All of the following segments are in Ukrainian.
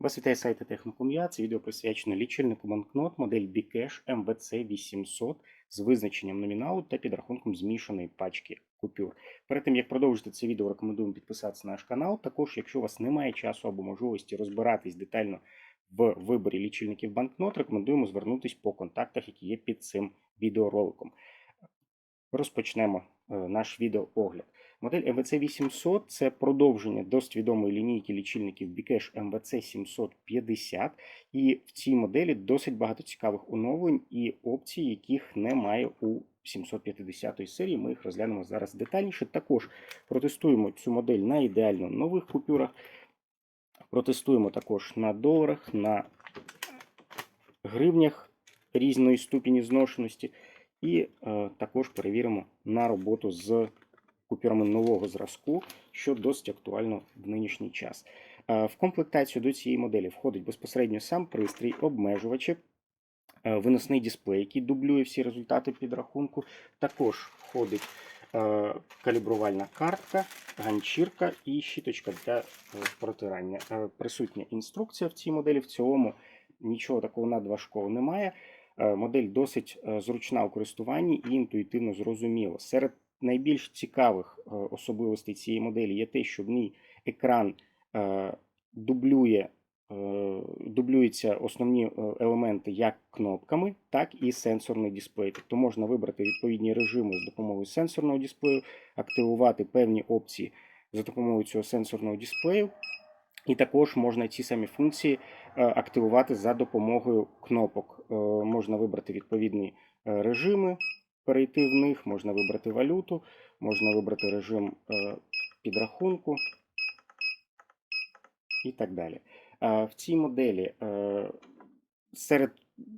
Вас вітає сайт Техноком'я. Це відео присвячено лічильнику банкнот модель Bcash MVC 800 з визначенням номіналу та підрахунком змішаної пачки купюр. Перед тим як продовжити це відео, рекомендуємо підписатися на наш канал. Також, якщо у вас немає часу або можливості розбиратись детально в виборі лічильників банкнот, рекомендуємо звернутися по контактах, які є під цим відеороликом. Розпочнемо е, наш відеоогляд. Модель MVC 800 це продовження досить відомої лінійки лічильників Bcash MVC 750. І в цій моделі досить багато цікавих оновлень і опцій, яких немає у 750 серії. Ми їх розглянемо зараз детальніше. Також протестуємо цю модель на ідеально нових купюрах. Протестуємо також на доларах, на гривнях різної ступені зношеності. І е, також перевіримо на роботу з купюрами нового зразку, що досить актуально в нинішній час. Е, в комплектацію до цієї моделі входить безпосередньо сам пристрій, обмежувачі, е, виносний дисплей, який дублює всі результати підрахунку. Також входить е, калібрувальна картка, ганчірка і щіточка для протирання. Присутня інструкція в цій моделі. В цілому нічого такого надважкого немає. Модель досить зручна у користуванні і інтуїтивно зрозуміла. Серед найбільш цікавих е, особливостей цієї моделі є те, що в ній екран е, дублює, е, дублюються основні елементи як кнопками, так і сенсорний дисплей. Тобто можна вибрати відповідні режими з допомогою сенсорного дисплею, активувати певні опції за допомогою цього сенсорного дисплею. І також можна ці самі функції активувати за допомогою кнопок. Можна вибрати відповідні режими, перейти в них, можна вибрати валюту, можна вибрати режим е, підрахунку і так далі. Е, В цій моделі е, серед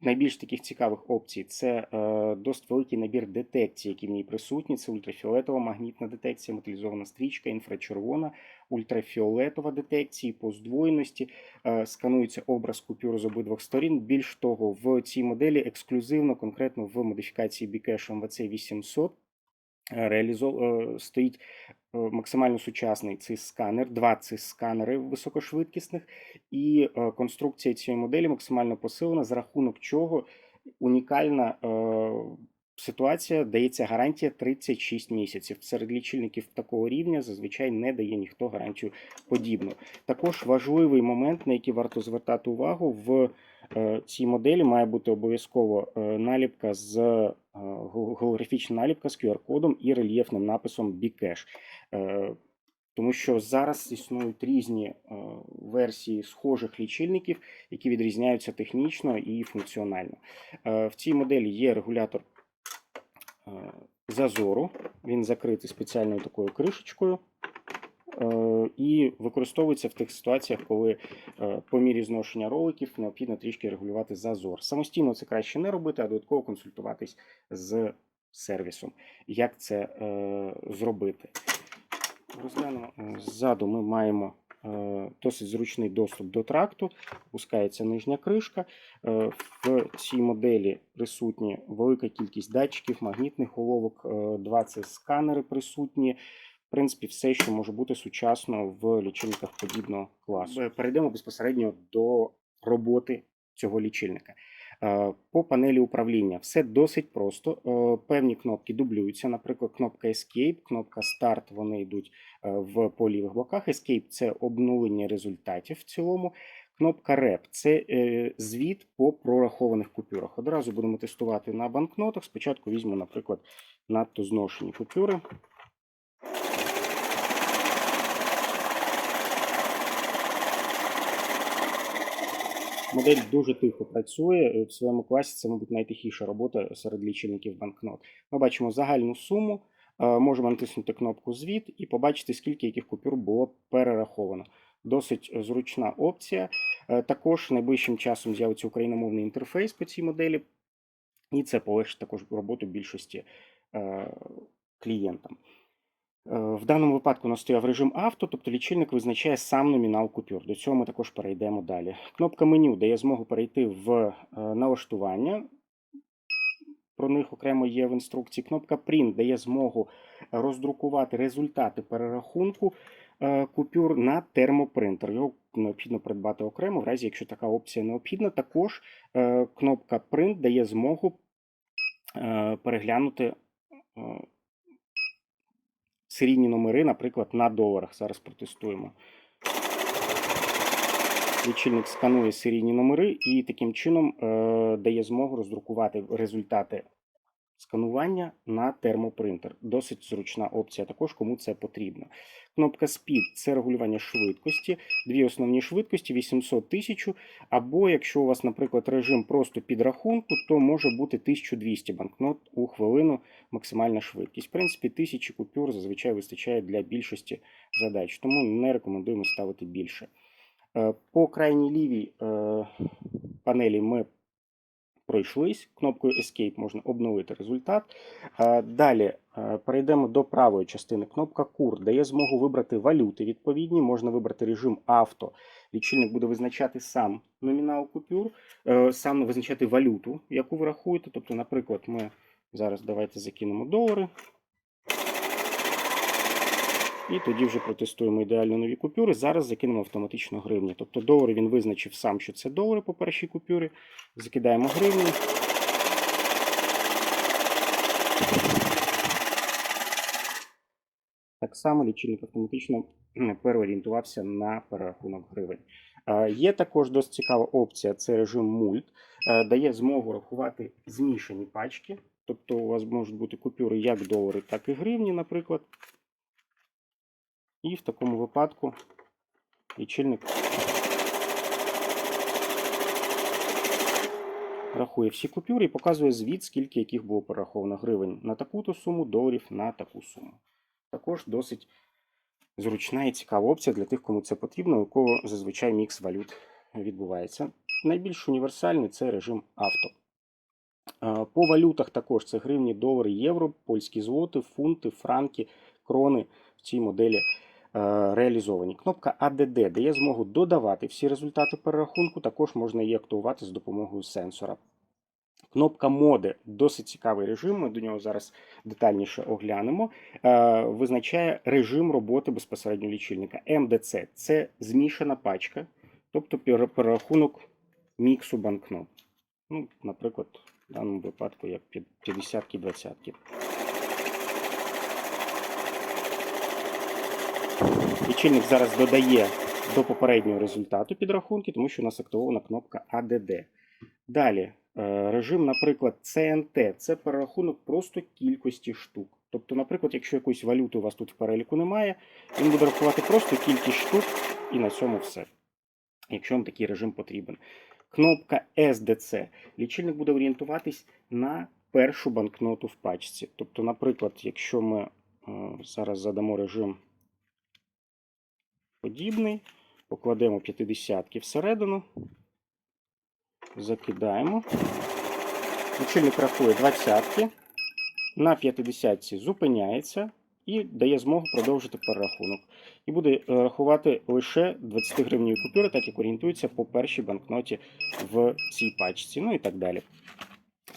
найбільш таких цікавих опцій це е, досить великий набір детекцій, які в ній присутні. Це ультрафіолетова магнітна детекція, металізована стрічка, інфрачервона, ультрафіолетова детекції по здвоєності. Е, Сканується образ купюр з обидвох сторін. Більш того, в цій моделі ексклюзивно, конкретно в модифікації Bcash MVC 800 е, реалізов... е, стоїть е, максимально сучасний цей сканер, два ці сканери високошвидкісних, і конструкція цієї моделі максимально посилена, за рахунок чого унікальна ситуація дається гарантія 36 місяців. Серед лічильників такого рівня зазвичай не дає ніхто гарантію подібну. Також важливий момент, на який варто звертати увагу, в цій моделі має бути обов'язково е, наліпка з е, голографічна наліпка з QR-кодом і рельєфним написом Bcash. Е, Тому що зараз існують різні е, версії схожих лічильників, які відрізняються технічно і функціонально. Е, В цій моделі є регулятор е, зазору, він закритий спеціальною такою кришечкою. Е, І використовується в тих ситуаціях, коли е, по мірі зношення роликів необхідно трішки регулювати зазор. Самостійно це краще не робити, а додатково консультуватись з сервісом, як це е, зробити. Розглянемо ззаду. Ми маємо досить зручний доступ до тракту. Опускається нижня кришка. В цій моделі присутні велика кількість датчиків, магнітних головок, два це сканери присутні. Принципі, все, що може бути сучасно в лічильниках подібного класу. Е, Перейдемо безпосередньо до роботи цього лічильника. Е, По панелі управління все досить просто. Е, Певні кнопки дублюються. Наприклад, кнопка Escape, кнопка Start, вони йдуть в по лівих боках. Escape – це обнулення результатів в цілому. Кнопка Rep – це звіт по прорахованих купюрах. Одразу будемо тестувати на банкнотах. Спочатку візьму, наприклад, надто зношені купюри. Модель дуже тихо працює. е, В своєму класі це, мабуть, найтихіша робота серед лічильників банкнот. Ми бачимо загальну суму, е, можемо натиснути кнопку Звіт і побачити, скільки яких купюр було перераховано. Досить е, зручна опція. Також найближчим часом з'явиться україномовний інтерфейс по цій моделі, і це полегшить також роботу більшості клієнтам. Е, В даному випадку у нас стояв режим авто, тобто лічильник визначає сам номінал купюр. До цього ми також перейдемо далі. Кнопка меню дає змогу перейти в е, налаштування. Про них окремо є в інструкції. Кнопка Print дає змогу роздрукувати результати перерахунку. е, купюр на термопринтер. Його необхідно придбати окремо, в разі якщо така опція необхідна. Також кнопка Print дає змогу переглянути серійні номери, наприклад, на доларах. Зараз протестуємо. Лічильник сканує серійні номери і таким чином е, дає змогу роздрукувати результати сканування на термопринтер. Досить зручна опція, також кому це потрібно. Кнопка Speed це регулювання швидкості. Дві основні швидкості 800 1000. Або якщо у вас, наприклад, режим просто підрахунку, то може бути 1200 банкнот у хвилину максимальна швидкість. В принципі, 1000 купюр зазвичай вистачає для більшості задач, тому не рекомендуємо ставити більше. Е, По крайній лівій е, панелі ми пройшлись. Кнопкою Escape можна обновити результат. Е, Далі е, перейдемо до правої частини. Кнопка Кур дає змогу вибрати валюти відповідні. Можна вибрати режим авто. Лічильник буде визначати сам номінал купюр, е, сам визначати валюту, яку ви рахуєте. Тобто, наприклад, ми зараз давайте закинемо долари. І тоді вже протестуємо ідеально нові купюри. Зараз закинемо автоматично гривні. Тобто долари він визначив сам, що це долари по першій купюрі. Закидаємо гривні. Так само лічильник автоматично переорієнтувався на перерахунок гривень. Є також досить цікава опція, це режим мульт. Дає змогу рахувати змішані пачки. Тобто у вас можуть бути купюри як долари, так і гривні, наприклад. І в такому випадку лічильник рахує всі купюри і показує звіт, скільки яких було перераховано гривень на таку-то суму, доларів на таку суму. Також досить зручна і цікава опція для тих, кому це потрібно, у кого зазвичай мікс валют відбувається. Найбільш універсальний це режим авто. По валютах також це гривні, долари, євро, польські злоти, фунти, франки, крони в цій моделі реалізовані. Кнопка ADD дає змогу додавати всі результати перерахунку, також можна її активувати з допомогою сенсора. Кнопка моди досить цікавий режим. Ми до нього зараз детальніше оглянемо. Е, Визначає режим роботи безпосередньо лічильника. МДЦ це змішана пачка, тобто перерахунок міксу банкнот. Ну, наприклад, в даному випадку як 50-ки, 20-ки. Лічильник зараз додає до попереднього результату підрахунки, тому що у нас активована кнопка ADD. Далі, е, режим, наприклад, CNT це перерахунок просто кількості штук. Тобто, наприклад, якщо якоїсь валюти у вас тут в переліку немає, він буде рахувати просто кількість штук і на цьому все. Якщо вам такий режим потрібен. Кнопка SDC. Лічильник буде орієнтуватись на першу банкноту в пачці. Тобто, наприклад, якщо ми е, зараз задамо режим подібний, покладемо 50 всередину, закидаємо. Лічильник рахує 20 на 50 зупиняється і дає змогу продовжити перерахунок. І буде е, рахувати лише 20 гривневі купюри, так як орієнтується по першій банкноті в цій пачці, ну і так далі.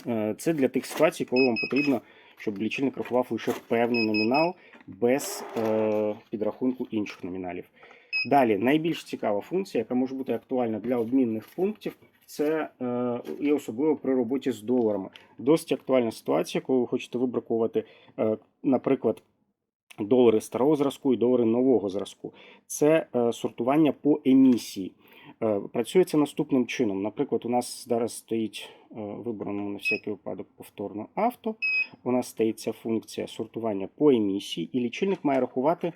Е, Це для тих ситуацій, коли вам потрібно, щоб лічильник рахував лише певний номінал без е, підрахунку інших номіналів. Далі, найбільш цікава функція, яка може бути актуальна для обмінних пунктів, це е, і особливо при роботі з доларами. Досить актуальна ситуація, коли ви хочете вибракувати, е, наприклад, долари старого зразку і долари нового зразку. Це е, сортування по емісії. Е, Працює це наступним чином. Наприклад, у нас зараз стоїть е, вибрано на всякий випадок повторно авто. У нас стоїть функція сортування по емісії, і лічильник має рахувати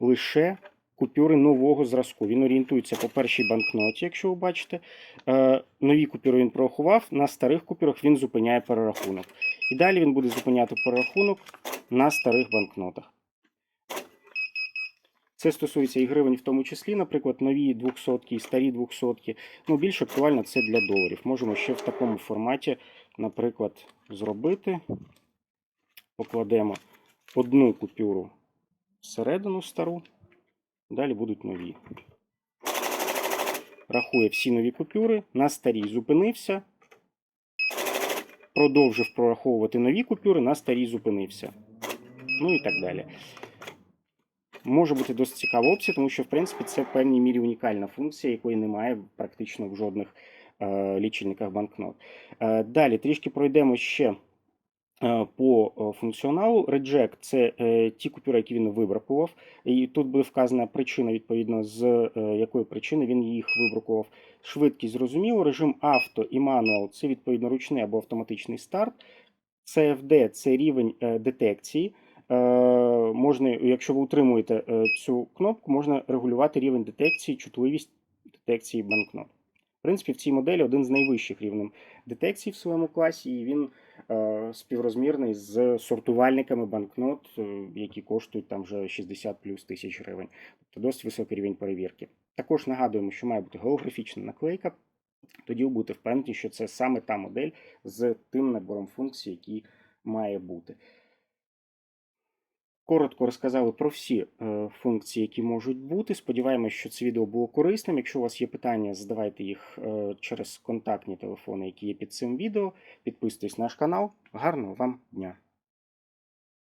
лише купюри нового зразку. Він орієнтується по першій банкноті, якщо ви бачите. Е, Нові купюри він прорахував, на старих купюрах він зупиняє перерахунок. І далі він буде зупиняти перерахунок на старих банкнотах. Це стосується і гривень в тому числі, наприклад, нові 200 і старі 200. Ну, більш актуально це для доларів. Можемо ще в такому форматі, наприклад, зробити. Покладемо одну купюру всередину стару, далі будуть нові. Рахує всі нові купюри, на старій зупинився, продовжив прораховувати нові купюри, на старій зупинився. ну і так далі. Може бути досить цікава опція, тому що, в принципі, це в певній мірі унікальна функція, якої немає практично в жодних е, лічильниках банкнот. Е, далі трішки пройдемо ще по е, функціоналу. Reject – це е, ті купюри, які він вибракував. І тут буде вказана причина, відповідно, з е, якої причини він їх вибракував. Швидкість зрозуміло. Режим авто і мануал це відповідно ручний або автоматичний старт. CFD – це рівень е, детекції. Е, Можна, якщо ви утримуєте е, цю кнопку, можна регулювати рівень детекції, чутливість детекції банкнот. В принципі, в цій моделі один з найвищих рівнем детекції в своєму класі, і він е, співрозмірний з сортувальниками банкнот, е, які коштують там вже 60 плюс тисяч гривень. Тобто досить високий рівень перевірки. Також нагадуємо, що має бути голографічна наклейка. Тоді ви будете впевнені, що це саме та модель з тим набором функцій, який має бути. Коротко розказали про всі е, функції, які можуть бути. Сподіваємось, що це відео було корисним. Якщо у вас є питання, задавайте їх е, через контактні телефони, які є під цим відео. Підписуйтесь на наш канал. Гарного вам дня!